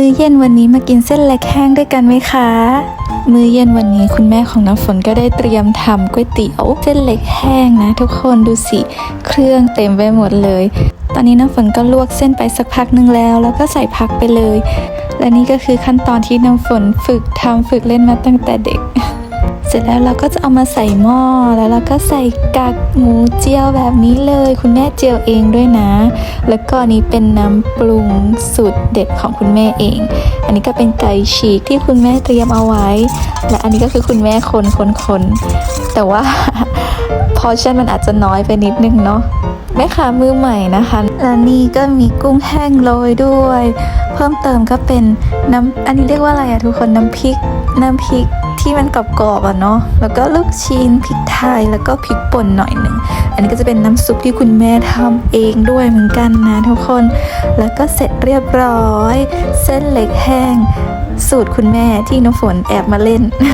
มื้อเย็นวันนี้มากินเส้นเล็กแห้งด้วยกันไหมคะ มื้อเย็นวันนี้คุณแม่ของน้ำฝนก็ได้เตรียมทำก๋วยเตี๋ยวเส้นเล็กแห้งนะ ทุกคนดูสิ เครื่องเต็มไปหมดเลย ตอนนี้น้ำฝนก็ลวกเส้นไปสักพักหนึ่งแล้ว แล้วก็ใส่ผักไปเลย และนี่ก็คือขั้นตอนที่น้ำฝนฝึกทำฝึกเล่นมาตั้งแต่เด็ก เสร็จแล้วเราก็จะเอามาใส่หม้อแล้วเราก็ใส่กากหมูเจียวแบบนี้เลย คุณแม่เจียวเองด้วยนะ แล้วก็นนี้เป็นน้ำปรุงสูตรเด็ดของคุณแม่เอง อันนี้ก็เป็นไก่ฉีกที่คุณแม่เตรียมเอาไว้ และอันนี้ก็คือคุณแม่คนคนคนแต่ว่าพอชั่นมันอาจจะน้อยไปนิดนึงเนาะแม่ค้ามือใหม่นะคะและนี่ก็มีกุ้งแห้งโรยด้วย เพิ่มเติมก็เป็นน้ำอันนี้เรียกว่าอะไรอะทุกคนน้ำพริกน้ำพริก ที่มันกรอบๆอะเนาะแล้วก็ลูกชิ้นพริกไทยแล้วก็พริกป่นหน่อยหนึ่งอันนี้ก็จะเป็นน้ำซุปที่คุณแม่ทำเองด้วยเหมือนกันนะทุกคน แล้วก็เสร็จเรียบร้อย เส้นเล็กแห้ง สูตรคุณแม่ที่น้ำฝนแอบมาเล่น